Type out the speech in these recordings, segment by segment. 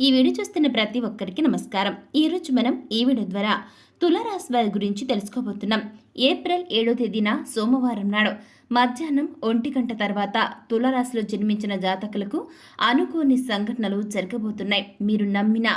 ఈ వీడియో చూస్తున్న ప్రతి ఒక్కరికి నమస్కారం. ఈరోజు మనం ఈ వీడియో ద్వారా తులారాశి వారి గురించి తెలుసుకోబోతున్నాం. ఏప్రిల్ ఏడో తేదీన సోమవారం నాడు మధ్యాహ్నం ఒంటి గంట తర్వాత తులరాశిలో జన్మించిన జాతకులకు అనుకోని సంఘటనలు జరగబోతున్నాయి. మీరు నమ్మిన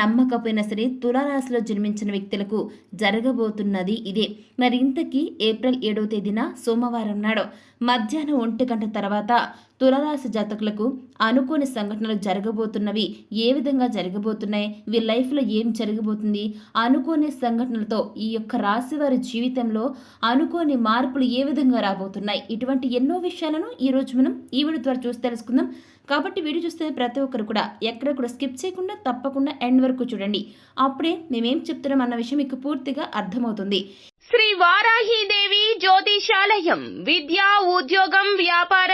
నమ్మకపోయినా సరే తులరాశిలో జన్మించిన వ్యక్తులకు జరగబోతున్నది ఇదే. మరి ఇంతకీ ఏప్రిల్ ఏడవ తేదీన సోమవారం నాడు మధ్యాహ్నం ఒంటి గంట తర్వాత తులరాశి జాతకులకు అనుకోని సంఘటనలు జరగబోతున్నవి ఏ విధంగా జరగబోతున్నాయి? వీళ్ళ లైఫ్లో ఏం జరగబోతుంది? అనుకోని సంఘటనలతో ఈ యొక్క రాశి వారి జీవితంలో అనుకోని మార్పులు ఏ విధంగా రాబోతున్నాయి? ఇటువంటి ఎన్నో విషయాలను ఈ రోజు మనం ఈ వీడియో ద్వారా చూసి తెలుసుకుందాం. కాబట్టి వీడియో చూస్తే ప్రతి ఒక్కరు కూడా ఎక్కడ కూడా స్కిప్ చేయకుండా తప్పకుండా ఎండ్ వరకు చూడండి. అప్పుడే మేమేం చెప్తున్నాం అన్న విషయం మీకు పూర్తిగా అర్థమవుతుంది. శ్రీ వారాహీదేవి జ్యోతిషాలయం విద్య ఉద్యోగం వ్యాపారం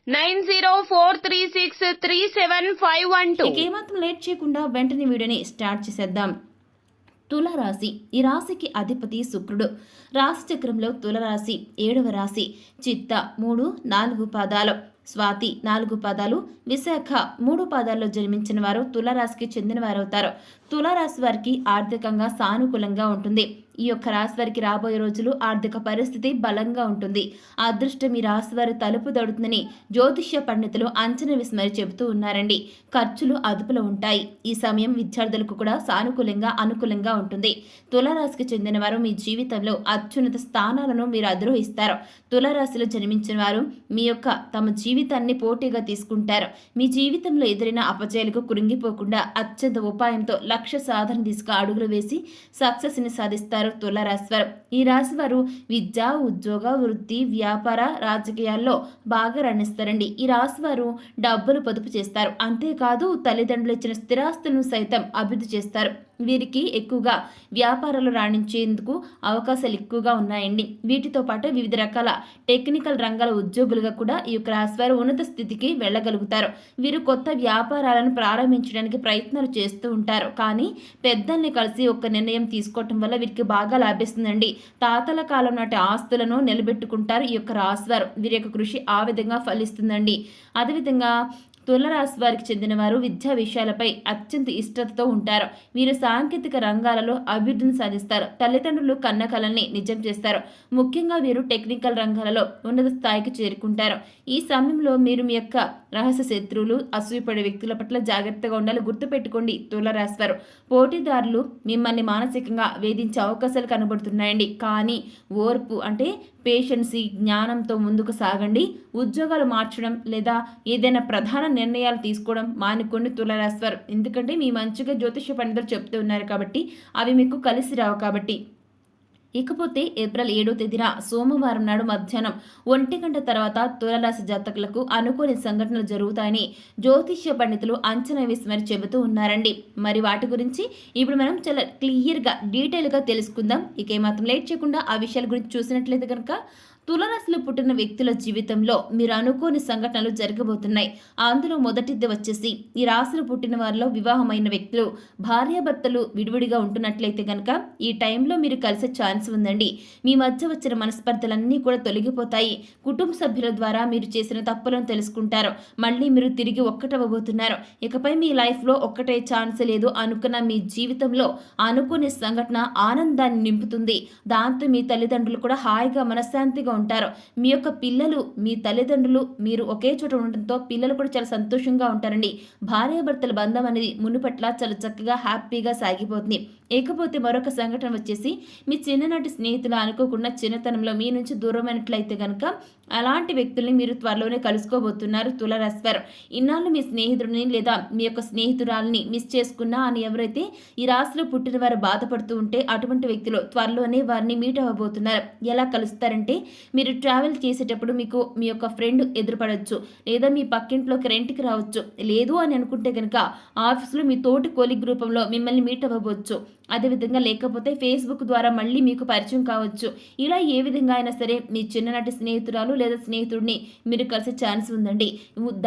nine zero four three six three seven five one two. ఏమాత్రం లేట్ చేయకుండా వెంటనే వీడియోని స్టార్ట్ చేసేద్దాం. తులరాశి ఈ రాశికి అధిపతి శుక్రుడు. రాశి చక్రంలో తులరాశి ఏడవ రాశి చిత్త మూడు నాలుగు పాదాలు. స్వాతి నాలుగు పాదాలు. విశాఖ మూడు పాదాల్లో జన్మించిన వారు తులరాశికి చెందిన వారవుతారు తులారాశి వారికి ఆర్థికంగా సానుకూలంగా ఉంటుంది. ఈ యొక్క రాశి వారికి రాబోయే రోజులు ఆర్థిక పరిస్థితి బలంగా ఉంటుంది. అదృష్టం ఈ రాశి వారి తలుపు దడుతుందని జ్యోతిష్య పండితులు అంచనా విస్మరి చెబుతూ ఉన్నారండి. ఖర్చులు అదుపులో ఉంటాయి. ఈ సమయం విద్యార్థులకు కూడా సానుకూలంగా అనుకూలంగా ఉంటుంది. తులారాశికి చెందిన వారు మీ జీవితంలో అత్యున్నత స్థానాలను మీరు అధిరోహిస్తారు. తులారాశిలో జన్మించిన వారు మీ యొక్క తమ జీవితాన్ని పోటీగా తీసుకుంటారు. మీ జీవితంలో ఎదురైన అపజయాలకు కురింగిపోకుండా అత్యంత ఉపాయంతో లక్ష్య సాధన దిశగా అడుగులు వేసి సక్సెస్ని సాధిస్తారు తులరాశివారు. ఈ రాశి వారు విద్య ఉద్యోగ వృత్తి వ్యాపార రాజకీయాల్లో బాగా రణిస్తారండి ఈ రాశి వారు డబ్బులు పొదుపు చేస్తారు. అంతేకాదు తల్లిదండ్రులు ఇచ్చిన స్థిరాస్తులను సైతం అభివృద్ధి చేస్తారు. వీరికి ఎక్కువగా వ్యాపారాలు రాణించేందుకు అవకాశాలు ఎక్కువగా ఉన్నాయండి. వీటితో పాటు వివిధ రకాల టెక్నికల్ రంగాల ఉద్యోగులుగా కూడా ఈ యొక్క రాశివారు ఉన్నత స్థితికి వెళ్ళగలుగుతారు. వీరు కొత్త వ్యాపారాలను ప్రారంభించడానికి ప్రయత్నాలు చేస్తూ ఉంటారు. కానీ పెద్దల్ని కలిసి ఒక నిర్ణయం తీసుకోవటం వల్ల వీరికి బాగా లాభిస్తుందండి. తాతల కాలం నాటి ఆస్తులను నిలబెట్టుకుంటారు ఈ యొక్క రాశివారు. వీరి యొక్క కృషి ఆ విధంగా ఫలిస్తుందండి. అదేవిధంగా తులరాశి వారికి చెందిన వారు విద్యా విషయాలపై అత్యంత ఇష్టతతో ఉంటారు. వీరు సాంకేతిక రంగాలలో అభివృద్ధిని సాధిస్తారు. తల్లిదండ్రులు కన్న కళల్ని నిజం చేస్తారు. ముఖ్యంగా వీరు టెక్నికల్ రంగాలలో ఉన్నత స్థాయికి చేరుకుంటారు. ఈ సమయంలో మీరు మీ యొక్క రహస్య శత్రువులు అసూయపడే వ్యక్తుల పట్ల జాగ్రత్తగా ఉండాలి. గుర్తుపెట్టుకోండి తులరాశి వారు. పోటీదారులు మిమ్మల్ని మానసికంగా వేధించే అవకాశాలు కనబడుతున్నాయండి. కానీ ఓర్పు అంటే పేషెన్సీ జ్ఞానంతో ముందుకు సాగండి. ఉద్యోగాలు మార్చడం లేదా ఏదైనా ప్రధాన నిర్ణయాలు తీసుకోవడం మానుకోండి తులరాశివారు ఎందుకంటే మీ మంచిగా జ్యోతిష పండితులు చెప్తూ ఉన్నారు కాబట్టి అవి మీకు కలిసి రావు కాబట్టి ఇకపోతే ఏప్రిల్ ఏడో తేదీన సోమవారం నాడు మధ్యాహ్నం ఒంటి గంట తర్వాత తులరాశి జాతకులకు అనుకోని సంఘటనలు జరుగుతాయని జ్యోతిష్య పండితులు అంచనా వేసి మరి చెబుతూ ఉన్నారండి. మరి వాటి గురించి ఇప్పుడు మనం చాలా క్లియర్గా డీటెయిల్గా తెలుసుకుందాం. ఇక ఏమాత్రం లేట్ చేయకుండా ఆ విషయాల గురించి చూసినట్లయితే కనుక తులరాశిలో పుట్టిన వ్యక్తుల జీవితంలో మీరు అనుకోని సంఘటనలు జరగబోతున్నాయి. అందులో మొదటిది వచ్చేసి ఈ రాశిలో పుట్టిన వారిలో వివాహమైన వ్యక్తులు భార్యాభర్తలు విడివిడిగా ఉంటున్నట్లయితే కనుక ఈ టైంలో మీరు కలిసే ఛాన్స్ ఉందండి. మీ మధ్య వచ్చిన మనస్పర్ధలన్నీ కూడా తొలగిపోతాయి. కుటుంబ సభ్యుల ద్వారా మీరు చేసిన తప్పులను తెలుసుకుంటారు. మళ్ళీ మీరు తిరిగి ఒక్కటవ్వబోతున్నారు. ఇకపై మీ లైఫ్లో ఒక్కటే ఛాన్స్ లేదు అనుకున్న మీ జీవితంలో అనుకోని సంఘటన ఆనందాన్ని నింపుతుంది. దాంతో మీ తల్లిదండ్రులు కూడా హాయిగా మనశ్శాంతిగా ఉంటారు. మీ యొక్క పిల్లలు మీ తల్లిదండ్రులు మీరు ఒకే చోట ఉండటంతో పిల్లలు కూడా చాలా సంతోషంగా ఉంటారండి. భార్యాభర్తల బంధం అనేది మునుపట్ల చాలా చక్కగా హ్యాపీగా సాగిపోతుంది. ఇకపోతే మరొక సంఘటన వచ్చేసి మీ చిన్ననాటి స్నేహితులు అనుకోకుండా చిన్నతనంలో మీ నుంచి దూరమైనట్లయితే కనుక అలాంటి వ్యక్తుల్ని మీరు త్వరలోనే కలుసుకోబోతున్నారు తులరాశివారు. ఇన్నాళ్ళు మీ స్నేహితుడిని లేదా మీ యొక్క స్నేహితురాలని మిస్ చేసుకున్నా అని ఎవరైతే ఈ రాశిలో పుట్టిన వారు బాధపడుతూ ఉంటే అటువంటి వ్యక్తులు త్వరలోనే వారిని మీట్ అవ్వబోతున్నారు. ఎలా కలుస్తారంటే మీరు ట్రావెల్ చేసేటప్పుడు మీకు మీ యొక్క ఫ్రెండ్ ఎదురుపడవచ్చు లేదా మీ పక్కింట్లోకి రెంట్కి రావచ్చు. లేదు అని అనుకుంటే కనుక ఆఫీస్లో మీ తోటి కోలిగ్ రూపంలో మిమ్మల్ని మీట్ అవ్వవచ్చు అదేవిధంగా లేకపోతే ఫేస్బుక్ ద్వారా మళ్ళీ మీకు పరిచయం కావచ్చు. ఇలా ఏ విధంగా అయినా సరే మీ చిన్ననాటి స్నేహితురాలు లేదా స్నేహితుడిని మీరు కలిసే ఛాన్స్ ఉందండి.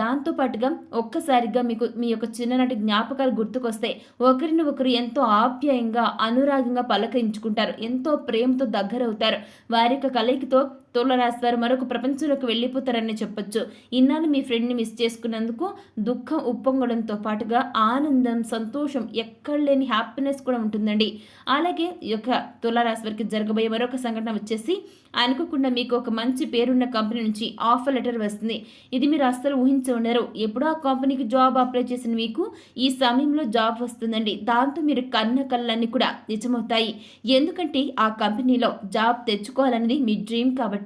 దాంతో పాటుగా ఒక్కసారిగా మీకు మీ యొక్క చిన్ననాటి జ్ఞాపకాలు గుర్తుకొస్తే ఒకరిని ఒకరు ఎంతో ఆప్యాయంగా అనురాగంగా పలకరించుకుంటారు. ఎంతో ప్రేమతో దగ్గరవుతారు. వారి యొక్క కలయికతో తులరాశి వారు మరొక ప్రపంచంలోకి వెళ్ళిపోతారని చెప్పొచ్చు. ఇన్నాళ్ళు మీ ఫ్రెండ్ని మిస్ చేసుకున్నందుకు దుఃఖం ఉప్పొంగడంతో పాటుగా ఆనందం సంతోషం ఎక్కడ లేని హ్యాపీనెస్ కూడా ఉంటుందండి. అలాగే ఈ యొక్క తులారాశి వారికి జరగబోయే మరొక సంఘటన వచ్చేసి అనుకోకుండా మీకు ఒక మంచి పేరున్న కంపెనీ నుంచి ఆఫర్ లెటర్ వస్తుంది. ఇది మీరు అస్సలు ఊహించి ఉండరు. ఎప్పుడో ఆ కంపెనీకి జాబ్ అప్లై చేసిన మీకు ఈ సమయంలో జాబ్ వస్తుందండి. దాంతో మీరు కన్న కళ్ళన్నీ కూడా నిజమవుతాయి. ఎందుకంటే ఆ కంపెనీలో జాబ్ తెచ్చుకోవాలనేది మీ డ్రీమ్ కాబట్టి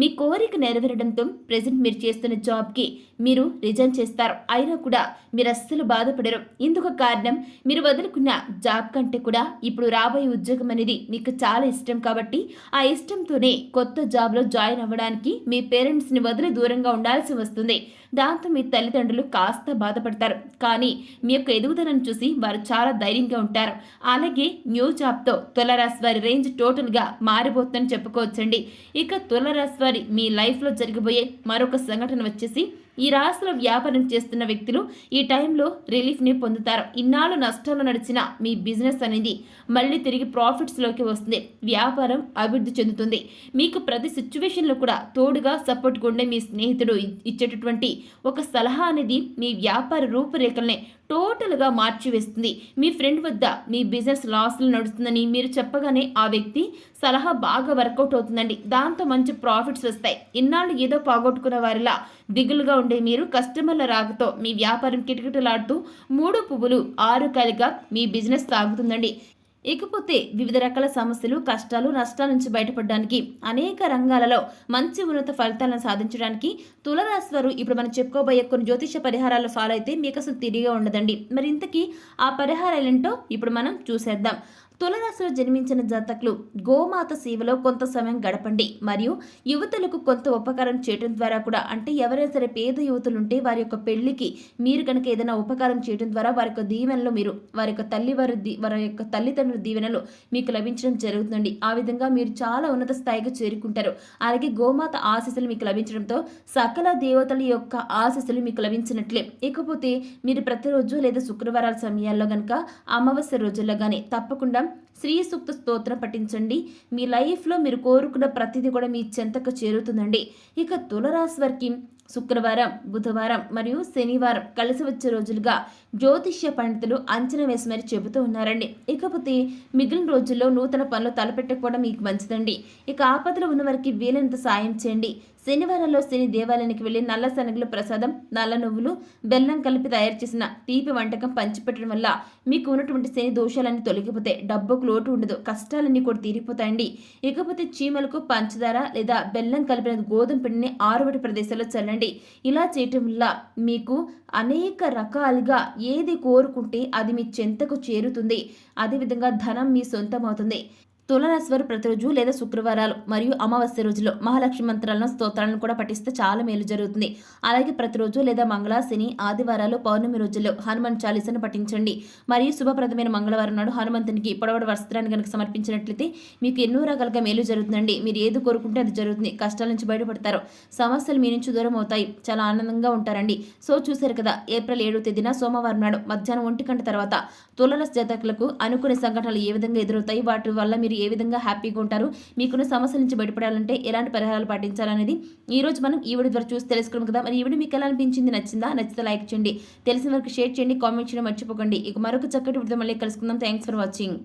మీ కోరిక నెరవేరడంతో ప్రజెంట్ మీరు చేస్తున్న జాబ్కి మీరు రిజైన్ చేస్తారు. అయినా కూడా మీరు అస్సలు బాధపడరు. ఇందుకు కారణం మీరు వదులుకున్న జాబ్ కంటే కూడా ఇప్పుడు రాబోయే ఉద్యోగం అనేది మీకు చాలా ఇష్టం కాబట్టి ఆ ఇష్టంతోనే కొత్త జాబ్లో జాయిన్ అవ్వడానికి మీ పేరెంట్స్ని వదిలి దూరంగా ఉండాల్సి వస్తుంది. దాంతో మీ తల్లిదండ్రులు కాస్త బాధపడతారు. కానీ మీ యొక్క ఎదుగుదలను చూసి వారు చాలా ధైర్యంగా ఉంటారు. అలాగే న్యూ జాబ్తో తులరాశి వారి రేంజ్ టోటల్గా మారిపోతుందని చెప్పుకోవచ్చండి. ఇక తులరాశి వారి మీ లైఫ్లో జరిగిపోయే మరొక సంఘటన వచ్చేసి ఈ రాశిలో వ్యాపారం చేస్తున్న వ్యక్తులు ఈ టైంలో రిలీఫ్ని పొందుతారు. ఇన్నాళ్ళు నష్టాలు నడిచిన మీ బిజినెస్ అనేది మళ్ళీ తిరిగి ప్రాఫిట్స్లోకి వస్తుంది. వ్యాపారం అభివృద్ధి చెందుతుంది. మీకు ప్రతి సిచ్యువేషన్లో కూడా తోడుగా సపోర్ట్గా ఉండే మీ స్నేహితుడు ఇచ్చేటటువంటి ఒక సలహా అనేది మీ వ్యాపార రూపురేఖల్ని టోటల్గా మార్చివేస్తుంది. మీ ఫ్రెండ్ వద్ద మీ బిజినెస్ లాస్లు నడుస్తుందని మీరు చెప్పగానే ఆ వ్యక్తి సలహా బాగా వర్కౌట్ అవుతుందండి. దాంతో మంచి ప్రాఫిట్స్ వస్తాయి. ఇన్నాళ్ళు ఏదో పోగొట్టుకున్న వారిలా దిగులుగా ఉండే మీరు కస్టమర్ల రాకతో మీ వ్యాపారం కిటకిటలాడుతూ మూడు పువ్వులు ఆరు కలిగా మీ బిజినెస్ సాగుతుందండి. ఇకపోతే వివిధ రకాల సమస్యలు కష్టాలు నష్టాల నుంచి బయటపడడానికి అనేక రంగాలలో మంచి ఉన్నత ఫలితాలను సాధించడానికి తులరాశి వారు ఇప్పుడు మనం చెప్పుకోబోయే కొన్ని జ్యోతిష పరిహారాలు ఫాలో అయితే మీకు అసలు తిరిగే ఉండదండి. మరి ఇంతకీ ఆ పరిహారాలు ఏంటో ఇప్పుడు మనం చూసేద్దాం. తులరాశిలో జన్మించిన జాతకులు గోమాత సేవలో కొంత సమయం గడపండి. మరియు యువతులకు కొంత ఉపకారం చేయడం ద్వారా కూడా అంటే ఎవరైనా సరే పేద యువతులు ఉంటే వారి యొక్క పెళ్ళికి మీరు కనుక ఏదైనా ఉపకారం చేయడం ద్వారా వారి యొక్క దీవెనలు మీరు వారి యొక్క తల్లి వారి దీ- వారి యొక్క తల్లిదండ్రుల దీవెనలు మీకు లభించడం జరుగుతుంది ఆ విధంగా మీరు చాలా ఉన్నత స్థాయికి చేరుకుంటారు. అలాగే గోమాత ఆశీస్సులు మీకు లభించడంతో సకల దేవతల యొక్క ఆశీస్సులు మీకు లభించినట్లే. ఇకపోతే మీరు ప్రతిరోజు లేదా శుక్రవారాల సమయాల్లో కనుక అమావాస్య రోజుల్లో కానీ తప్పకుండా శ్రీ సూక్త స్తోత్రం పఠించండి. మీ లైఫ్లో మీరు కోరుకున్న ప్రతిదీ కూడా మీ చెంతకు చేరుతుందండి. ఇక తులరాశి వారికి శుక్రవారం బుధవారం మరియు శనివారం కలిసి వచ్చే రోజులుగా జ్యోతిష్య పండితులు అంచనా వేసి మరి చెబుతూ ఉన్నారండి. ఇకపోతే మిగిలిన రోజుల్లో నూతన పనులు తలపెట్టకపోవడం మీకు మంచిదండి. ఇక ఆపదలో ఉన్న వారికి వీలైనంత సాయం చేయండి. శనివారంలో శని దేవాలయానికి వెళ్ళి నల్ల శనగలు ప్రసాదం నల్ల నువ్వులు బెల్లం కలిపి తయారు చేసిన తీపి వంటకం పంచిపెట్టడం వల్ల మీకు ఉన్నటువంటి శని దోషాలన్నీ తొలగిపోతే డబ్బుకు లోటు ఉండదు. కష్టాలన్నీ కూడా తీరిపోతాయండి. ఇకపోతే చీమలకు పంచదార లేదా బెల్లం కలిపిన గోధుమ పిండిని ఆరుబడి ప్రదేశాల్లో చల్లండి. ఇలా చేయటం వల్ల మీకు అనేక రకాలుగా ఏది కోరుకుంటే అది మీ చెంతకు చేరుతుంది. అదేవిధంగా ధనం మీ సొంతం అవుతుంది. తులరాశి వారు ప్రతిరోజు లేదా శుక్రవారాలు మరియు అమావాస్య రోజుల్లో మహాలక్ష్మి మంత్రాలను స్తోత్రాలను కూడా పఠిస్తే చాలా మేలు జరుగుతుంది. అలాగే ప్రతిరోజు లేదా మంగళ శని ఆదివారాలు పౌర్ణమి రోజుల్లో హనుమాన్ చాలీసాను పఠించండి. మరియు శుభప్రదమైన మంగళవారం నాడు హనుమంతునికి పొడవడ వస్త్రాన్ని కనుక సమర్పించినట్లయితే మీకు ఎన్నో రకాలుగా మేలు జరుగుతుందండి. మీరు ఏది కోరుకుంటే అది జరుగుతుంది. కష్టాల నుంచి బయటపడతారు. సమస్యలు మీ నుంచి దూరం అవుతాయి. చాలా ఆనందంగా ఉంటారండి. సో చూశారు కదా ఏప్రిల్ ఏడో తేదీన సోమవారం నాడు మధ్యాహ్నం ఒంటి గంట తర్వాత తులరాశి జాతకులకు అనుకునే సంఘటనలు ఏ విధంగా ఎదురవుతాయి? వాటి వల్ల మీరు ఏ విధంగా హ్యాపీగా ఉంటారు మీకున్న సమస్యల నుంచి బయటపడాలంటే ఎలాంటి పరిహారాలు పాటించాలనేది ఈ రోజు మనం ఈ వీడియో ద్వారా చూసి తెలుసుకున్నాం కదా. మరి ఈ వీడియో మీకు ఎలా అనిపించింది నచ్చిందా? నచ్చితే లైక్ చేయండి తెలిసిన వరకు షేర్ చేయండి కామెంట్ చేయడం మర్చిపోకండి. ఇక మరొక చక్కటి వీడియో మళ్ళీ కలుసుకుందాం. Thanks for watching.